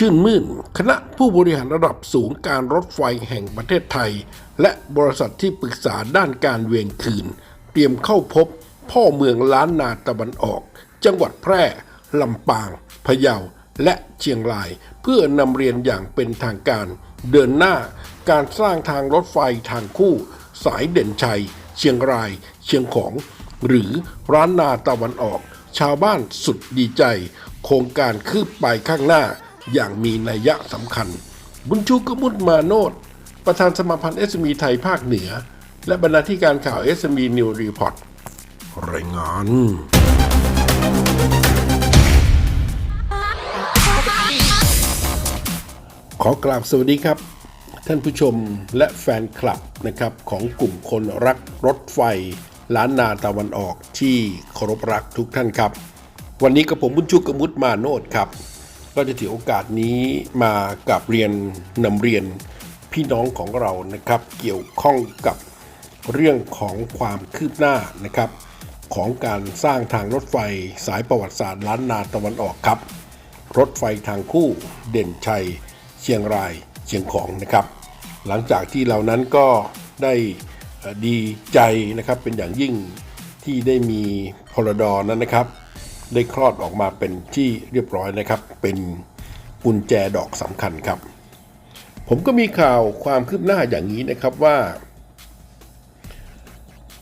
ชื่นมื่น คณะผู้บริหารระดับสูงการรถไฟแห่งประเทศไทย และบริษัทที่ปรึกษาด้านการเวียนคืน เตรียมเข้าพบ พ่อเมืองล้านนาตะวันออก จังหวัดแพร่ ลำปาง พะเยา และเชียงราย เพื่อนำเรียนอย่างเป็นทางการ เดินหน้าการสร้างทางรถไฟทางคู่ สายเด่นชัย เชียงราย เชียงของ หรือร้านนาตะวันออก ชาวบ้านสุดดีใจ โครงการคืบไปข้างหน้า อย่างมีนัยยะสำคัญ บุญชูกมุตมาโนดประธานสมาพันธ์เอสมีไทยภาคเหนือ และบรรณาธิการข่าวเอสมีนิวรีพอร์ตรายงานขอกราบสวัสดีครับ ท่านผู้ชมและแฟนคลับนะครับของกลุ่มคนรักรถไฟล้านนาตะวันออกที่เคารพรักทุกท่านครับ วันนี้กับผมบุญชุกกมุตมาโนดครับ ก็จะถือโอกาสนี้มากับเรียนนำเรียนพี่น้องของเรานะครับ เกี่ยวข้องกับเรื่องของความคืบหน้านะครับ ของการสร้างทางรถไฟสายประวัติศาสตร์ล้านนาตะวันออกครับ รถไฟทางคู่เด่นชัย เชียงรายเชียงของนะครับ หลังจากที่เหล่านั้นก็ได้ดีใจนะครับเป็นอย่างยิ่งที่ได้มีพลดอนั้นนะครับ ได้คลอดออกมาเป็นที่เรียบร้อยนะครับ เป็นกุญแจดอกสำคัญครับ ผมก็มีข่าวความคืบหน้าอย่างนี้นะครับว่า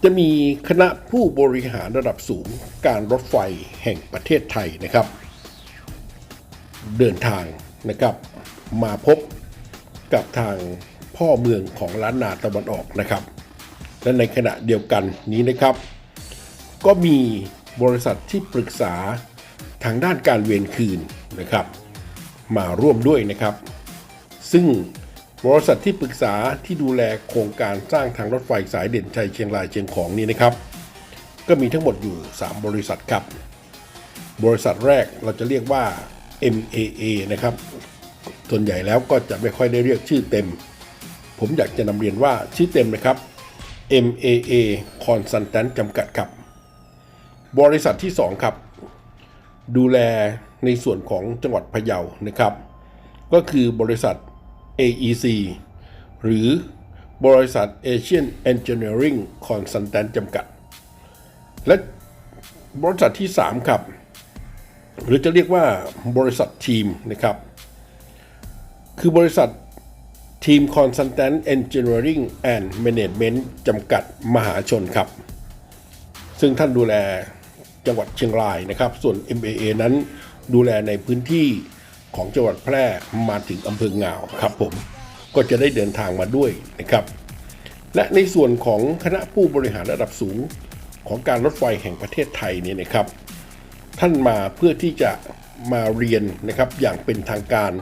จะมีคณะผู้บริหารระดับสูงการรถไฟแห่งประเทศไทยนะครับ เดินทางนะครับมาพบกับทางพ่อเมืองของล้านนาตะวันออกนะครับ และในขณะเดียวกันนี้นะครับ ก็มี บริษัทที่ปรึกษาทางด้านการเวียนคืนนะครับ มาร่วมด้วยนะครับ ซึ่งบริษัทที่ปรึกษาที่ดูแลโครงการสร้างทางรถไฟสายเด่นชัยเชียงรายเชียงของนี้นะครับ ก็มีทั้งหมดอยู่ 3 บริษัทครับ บริษัทแรกเราจะเรียกว่า MAA นะครับ ส่วนใหญ่แล้วก็จะไม่ค่อยได้เรียกชื่อเต็ม ผมอยากจะนำเรียนว่าชื่อเต็มนะครับ MAA Consultant จำกัดครับ บริษัทที่ 2 ครับ ดูแลในส่วนของจังหวัดพะเยานะครับ ก็คือบริษัท AEC หรือบริษัท Asian Engineering Consultant จำกัด และบริษัทที่ 3 ครับ หรือจะเรียกว่าบริษัททีมนะครับ คือบริษัททีม Consultant Engineering and Management จำกัดมหาชนครับ ซึ่งท่านดูแลจังหวัดเชียงรายนะครับ ส่วน MAA นั้นดูแลในพื้นที่ของจังหวัดแพร่มาถึงอำเภองาวครับผมก็จะได้เดินทางมาด้วยนะครับ และในส่วนของคณะผู้บริหารระดับสูงของการรถไฟแห่งประเทศไทยเนี่ยนะครับ ท่านมาเพื่อที่จะมาเรียนนะครับอย่างเป็นทางการ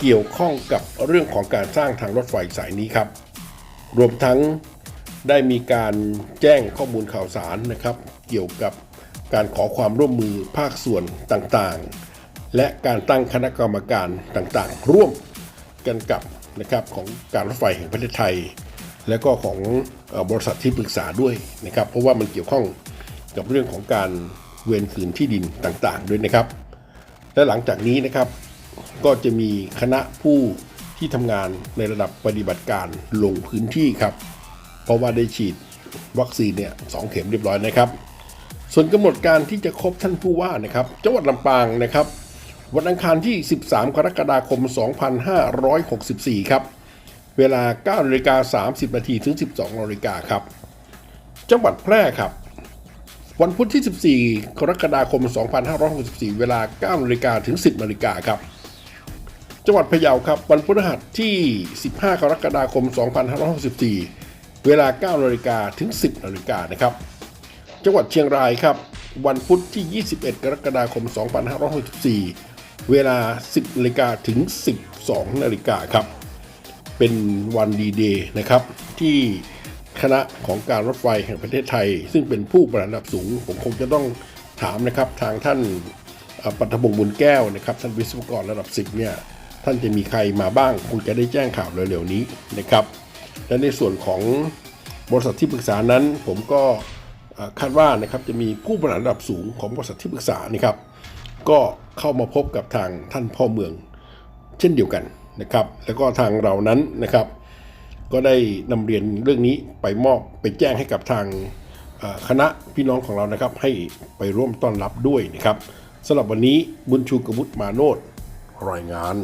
เกี่ยวข้องกับเรื่องของการสร้างทางรถไฟสายนี้ครับ รวมทั้ง ได้มีการแจ้งข้อมูลข่าวสารนะครับ เกี่ยวกับการขอความร่วมมือภาคส่วนต่างๆ และการตั้งคณะกรรมการต่างๆ ร่วมกันกับนะครับของการรถไฟแห่งประเทศไทย และก็ของบริษัทที่ปรึกษาด้วยนะครับ เพราะว่ามันเกี่ยวข้องกับเรื่องของการเวนคืนที่ดินต่างๆ ด้วยนะครับ และหลังจากนี้นะครับก็จะมีคณะผู้ที่ทำงานในระดับปฏิบัติการลงพื้นที่ครับ เพราะว่าได้ฉีดวัคซีนเนี่ยสองเข็มเรียบร้อยนะครับ ส่วนกำหนดการที่จะครบท่านผู้ว่านะครับจังหวัดลำปางนะครับ วันอังคารที่ 13 กรกฎาคม 2564 ครับ เวลา9นาฬิกา30นาทีถึง 12นาฬิกาครับ จังหวัดแพร่ครับ วันพุธที่ 14 กรกฎาคม 2564 เวลา9นาฬิกาถึง 10นาฬิกาครับจังหวัดพะเยาครับ วันพฤหัสที่ 15 กรกฎาคม 2564 เวลา9นาฬิกาถึง 10นาฬิกานะครับ จังหวัดเชียงรายครับ วันพุธที่ 21 กรกฎาคม 2564 เวลา 10นาฬิกาถึง 12นาฬิกาครับ เป็นวันดีเดย์นะครับ ที่คณะของการรถไฟแห่งประเทศไทย ซึ่งเป็นผู้บริหารระดับสูง ผมคงจะต้องถามนะครับ ทางท่านปัทภงบุญแก้วนะครับ ท่านวิศวกรระดับ 10 เนี่ย ท่านจะมีใครมาบ้างคงจะได้แจ้งข่าวเร็วๆนี้นะครับ และในส่วนของบริษัทที่ปรึกษานั้น ผมก็คาดว่านะครับจะมีผู้บริหารระดับสูงของบริษัทที่ปรึกษานี่ครับ ก็เข้ามาพบกับทางท่านพ่อเมือง เช่นเดียวกันนะครับ แล้วก็ทางเรานั้นนะครับ ก็ได้นำเรียนเรื่องนี้ไปมอบไปแจ้งให้กับทางคณะพี่น้องของเรานะครับ ให้ไปร่วมต้อนรับด้วยนะครับสำหรับวันนี้บุญชูกบุตรมาโนดรายงาน